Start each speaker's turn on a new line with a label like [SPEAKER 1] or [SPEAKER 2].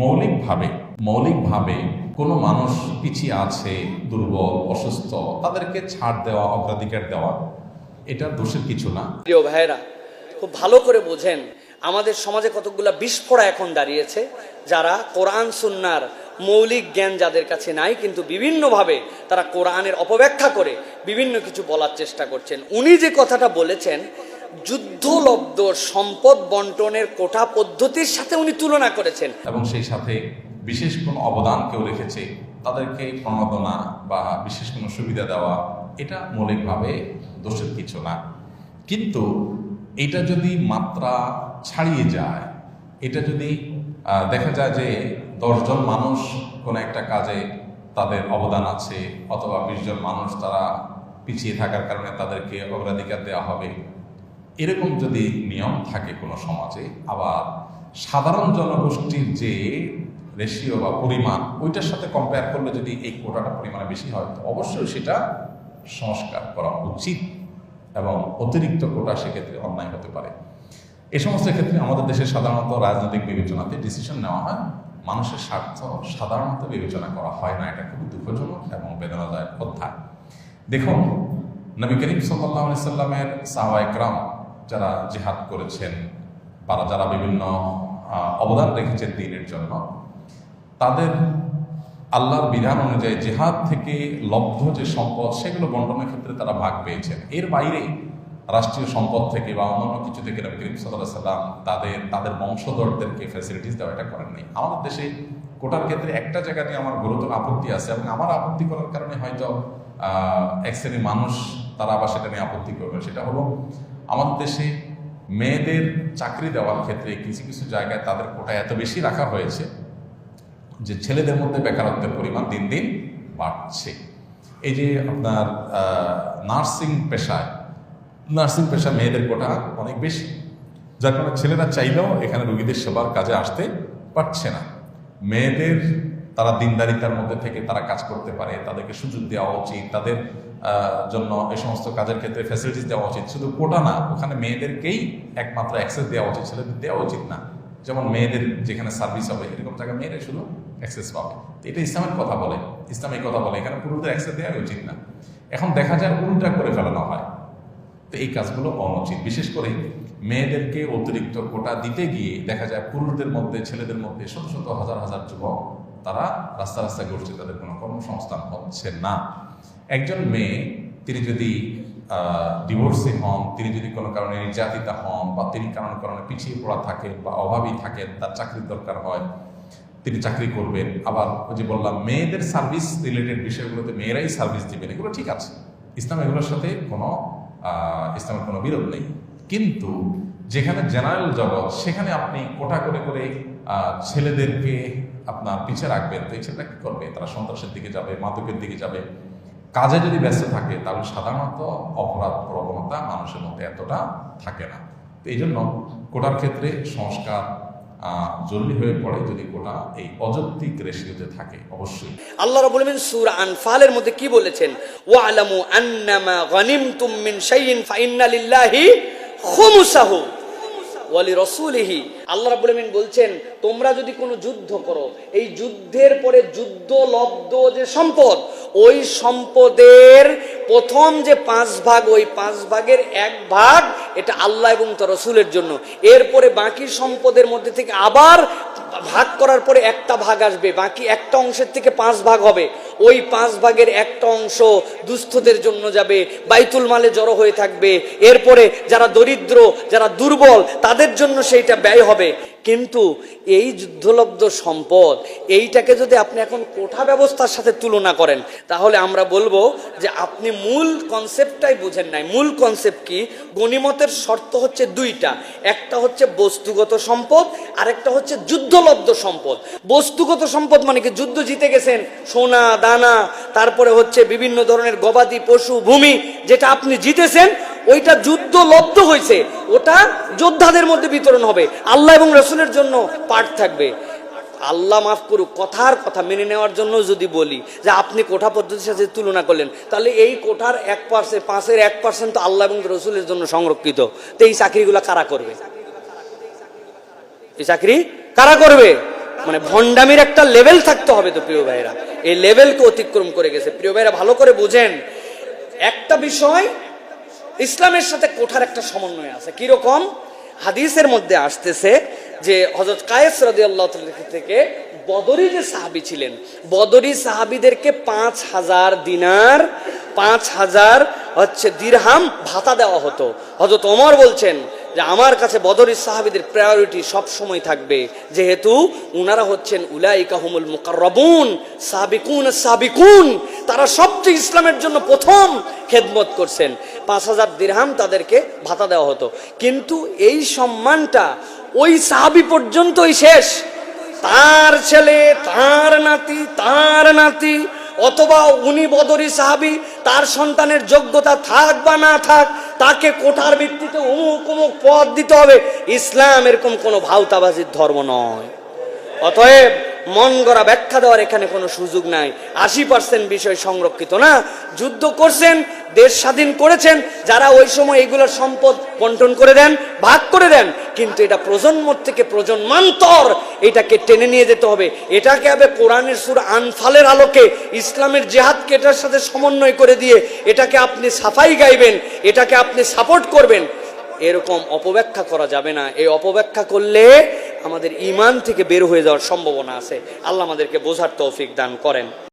[SPEAKER 1] মৌলিকভাবে মৌলিকভাবে কোনো মানুষ পিছিয়ে আছে, দুর্বল, অসুস্থ, তাদেরকে ছাড় দেওয়া, অগ্রাধিকার দেওয়া, এটা দোষের কিছু না।
[SPEAKER 2] প্রিয় ভাইরা খুব ভালো করে বোঝেন আমাদের সমাজে কতগুলা বিস্ফোরা এখন দাঁড়িয়েছে, যারা কোরআন, সুন্নার মৌলিক জ্ঞান যাদের কাছে নাই, কিন্তু বিভিন্নভাবে তারা কোরআনের অপব্যাখ্যা করে বিভিন্ন কিছু বলার চেষ্টা করছেন। উনি যে কথাটা বলেছেন যুদ্ধলব্ধ সম্পদ বন্টনের কোটা পদ্ধতির সাথে উনি তুলনা করেছেন।
[SPEAKER 1] এবং সেই সাথে বিশেষ কোনো অবদান কেউ রেখেছে তাদেরকে প্রণোদনা বা বিশেষ কোনো সুবিধা দেওয়া, এটা মৌলিকভাবে দোষের কিছু না। কিন্তু এটা যদি মাত্রা ছাড়িয়ে যায়, এটা যদি দেখা যায় যে দশজন মানুষ কোনো একটা কাজে তাদের অবদান আছে অথবা বিশজন মানুষ তারা পিছিয়ে থাকার কারণে তাদেরকে অগ্রাধিকার দেওয়া হবে এরকম যদি নিয়ম থাকে কোনো সমাজে, আবার সাধারণ জনগোষ্ঠীর যে রেশিও বা পরিমাণ, ওইটার সাথে কম্পেয়ার করলে যদি এই কোটাটা পরিমাণে বেশি হয়, তো অবশ্যই সেটা সংস্কার করা উচিত এবং অতিরিক্ত কোটা সেক্ষেত্রে অন্যায় হতে পারে। এ সমস্ত ক্ষেত্রে আমাদের দেশে সাধারণত রাজনৈতিক বিবেচনাতে ডিসিশন নেওয়া হয়। মানুষের স্বার্থ সাধারণত বিবেচনা করা হয় না। এটা খুবই দুঃখজনক এবং বেদনাদায়ক অধ্যায়। দেখুন, নবী করিম সাল্লাহ সাল্লামের সাহাবাইকরাম যারা জেহাদ করেছেন বা যারা বিভিন্ন অবদান রেখেছেন দিনের জন্য, তাদের আল্লাহর বিধান অনুযায়ী জেহাদ থেকে লব্ধ যে সম্পদ, সেগুলো বন্টনের ক্ষেত্রে তারা ভাগ পেয়েছেন। এর বাইরে রাষ্ট্রীয় সম্পদ থেকে বা অন্যান্য কিছু থেকে নবী করিম সাল্লাহ সাল্লাম তাদের তাদের বংশধরদেরকে ফ্যাসিলিটিস দেওয়া এটা করেননি। আমাদের দেশে কোটার ক্ষেত্রে একটা জায়গা নিয়ে আমার গুরুতর আপত্তি আছে এবং আমার আপত্তি করার কারণে হয়তো এক শ্রেণির মানুষ তারা আবার সেটা নিয়ে আপত্তি করবে। সেটা হলো আমাদের দেশে মেয়েদের চাকরি দেওয়ার ক্ষেত্রে কিছু কিছু জায়গায় তাদের কোটা এত বেশি রাখা হয়েছে যে ছেলেদের মধ্যে বেকারত্বের পরিমাণ দিন দিন বাড়ছে। এই যে আপনার নার্সিং পেশায়, নার্সিং পেশা মেয়েদের কোটা অনেক বেশি। যার কারণে ছেলেরা চাইলেও এখানে রোগীদের সেবার কাজে আসতে পারছে না। মেয়েদের তারা দিনদারিতার মধ্যে থেকে তারা কাজ করতে পারে, তাদেরকে সুযোগ দেওয়া উচিত, তাদের জন্য এই সমস্ত কাজের ক্ষেত্রে ফ্যাসিলিটিস দেওয়া উচিত। শুধু কোটা না, ওখানে মেয়েদেরকেই একমাত্র অ্যাক্সেস দেওয়া উচিত ছেলেদের দেওয়া উচিত না। যেমন মেয়েদের যেখানে সার্ভিস হবে, এরকম জায়গায় মেয়েরা শুধু অ্যাক্সেস পাবে। তো এটা ইসলামের কথা বলে, ইসলাম এই কথা বলে, এখানে পুরুষদের অ্যাক্সেস দেওয়া উচিত না। এখন দেখা যায় উল্টা করে ফেলানো হয়। তো এই কাজগুলো অনুচিত। বিশেষ করে মেয়েদেরকে অতিরিক্ত কোটা দিতে গিয়ে দেখা যায় পুরুষদের মধ্যে, ছেলেদের মধ্যে শত শত হাজার হাজার যুবক, তারা রাস্তা রাস্তায় ঘুরছে, তাদের কোনো কর্মসংস্থান হচ্ছে না। একজন মেয়ে, তিনি যদি ডিভোর্সে হন, তিনি যদি কোনো কারণে নির্যাতিতা হন বা তিনি কারণ কারণে পিছিয়ে পড়া থাকেন বা অভাবী থাকেন, তার চাকরির দরকার হয়, তিনি চাকরি করবেন। আবার ওই যে বললাম, মেয়েদের সার্ভিস রিলেটেড বিষয়গুলোতে মেয়েরাই সার্ভিস দিবেন, এগুলো ঠিক আছে। ইসলাম এগুলোর সাথে কোনো ইসলামের কোনো বিরোধ নেই। কিন্তু যেখানে জেনারেল জগৎ, সেখানে আপনি কোটা করে করে ছেলেদেরকে আপনার পিছিয়ে রাখবেন, তো এই ছেলেটা কি করবে? তারা সন্ত্রাসের দিকে যাবে, মাদকের দিকে যাবে। কাজে যদি ব্যস্ত থাকে, তাহলে সাধারণত অপরাধ প্রবণতা মানুষের মধ্যে এতটা থাকে না। এই জন্য কোটার ক্ষেত্রে সংস্কার জরুরি হয়ে পড়ে যদি কোটা এই অযৌক্তিক রেশিওতে থাকে, অবশ্যই।
[SPEAKER 2] আল্লাহ রাব্বুল আলামিন সূরা আনফালের মধ্যে কি বলেছেন? ওয়ালামু আন্নামা গনিমতুম মিন শাইইন ফাইন্না লিল্লাহি খুমুসাহু ওয়ালি রসুলিহি আল্লাহ রাব্বুল আলামিন বলছেন, তোমরা যদি কোনো যুদ্ধ করো, এই যুদ্ধের পরে যুদ্ধ, লব্ধ যে সম্পদ ওই সম্পদের প্রথম যে পাঁচ ভাগ, ওই পাঁচ ভাগের এক ভাগ এটা আল্লাহ এবং তার রসুলের জন্য। এরপরে বাকি সম্পদের মধ্যে থেকে আবার ভাগ করার পরে একটা ভাগ আসবে। বাকি একটা অংশের থেকে পাঁচ ভাগ হবে। ওই পাঁচ ভাগের একটা অংশ দুস্থদের জন্য যাবে, বাইতুল মালে জড়ো হয়ে থাকবে। এরপরে যারা দরিদ্র, যারা দুর্বল, তাদের জন্য সেইটা ব্যয় হবে। কিন্তু এই যুদ্ধলব্ধ সম্পদ, এইটাকে যদি আপনি এখন কোঠা ব্যবস্থার সাথে তুলনা করেন, তাহলে আমরা বলব যে আপনি মূল কনসেপ্টটাই বুঝেন নাই। মূল কনসেপ্ট কি? গণিমতের শর্ত হচ্ছে দুইটা। একটা হচ্ছে বস্তুগত সম্পদ, আরেকটা হচ্ছে যুদ্ধলব্ধ সম্পদ। বস্তুগত সম্পদ মানে কি? যুদ্ধ জিতে গেছেন, সোনা, দানা, তারপরে হচ্ছে বিভিন্ন ধরনের গবাদি পশু, ভূমি, যেটা আপনি জিতেছেন ওইটা যুদ্ধ লব্ধ হয়েছে, ওটা যোদ্ধাদের মধ্যে বিতরণ হবে। আল্লাহ এবং রসুলের জন্য পাঠ থাকবে। আল্লাহ মাফ করুক, কথার কথা মেনে নেওয়ার জন্য যদি বলি যে আপনি কোঠা পদ্ধতির সাথে তুলনা করলেন, তাহলে এই কোঠার এক পার্সেন্ট পাঁচের এক পার্সেন্ট তো আল্লাহ এবং রসুলের জন্য সংরক্ষিত। তো এই চাকরিগুলো কারা করবে? এই চাকরি কারা করবে? মানে ভণ্ডামির একটা লেভেল থাকতে হবে তো প্রিয় ভাইরা এই লেভেলকে অতিক্রম করে গেছে। প্রিয় ভাইরা ভালো করে বুঝেন। একটা বিষয় ইসলামের সাথে কোঠার একটা সমন্বয় আছে। কীরকম? হাদিসের মধ্যে আসতেছে যে হজরত কায়েস রাজি আল্লাহ থেকে বদরি যে সাহাবি ছিলেন, বদরি সাহাবিদেরকে পাঁচ হাজার দিনার, পাঁচ হাজার হচ্ছে দিরহাম ভাতা দেওয়া হতো। হজরত ওমর বলছেন যে, আমার কাছে বদরি সাহাবিদের প্রায়োরিটি সব সময় থাকবে। যেহেতু উনারা হচ্ছেন উলাইকা হুমুল মুকাররাবুন, সাবিকুন সাবিকুন তারা সবচেয়ে ইসলামের জন্য প্রথম খেদমত করছেন। পাঁচ হাজার দিরহাম তাদেরকে ভাতা দেওয়া হতো। কিন্তু এই সম্মানটা ওই সাহাবি পর্যন্তই শেষ। তার ছেলে, তার নাতি তার নাতি, অথবা উনি বদরি সাহাবি, তার সন্তানের যোগ্যতা থাক বা না থাক, তাকে কোঠার ভিত্তিতে অমুক অমুক পদ দিতে হবে। ইসলাম এরকম কোনো ভাওতাবাজির ধর্ম নয়। অতএব মন গড়া ব্যাখ্যা দেওয়ার এখানে কোনো সুযোগ নাই। আশি পার্সেন্ট বিষয় সংরক্ষিত না। যুদ্ধ করছেন, দেশ স্বাধীন করেছেন, যারা ওই সময় এগুলোর সম্পদ বন্টন করে দেন, ভাগ করে দেন, কিন্তু এটা প্রজন্ম থেকে প্রজন্মান্তর এটাকে টেনে নিয়ে যেতে হবে। এটাকে হবে কোরআনের সুর আনফালের আলোকে, ইসলামের জেহাদকে এটার সাথে সমন্বয় করে দিয়ে এটাকে আপনি সাফাই গাইবেন, এটাকে আপনি সাপোর্ট করবেন। এরকম অপব্যাখ্যা করা যাবে না। এই অপব্যাখ্যা করলে আমাদের ইমান থেকে বের হয়ে যাওয়ার সম্ভাবনা আছে। আল্লাহ আমাদেরকে বোঝার তৌফিক দান করেন।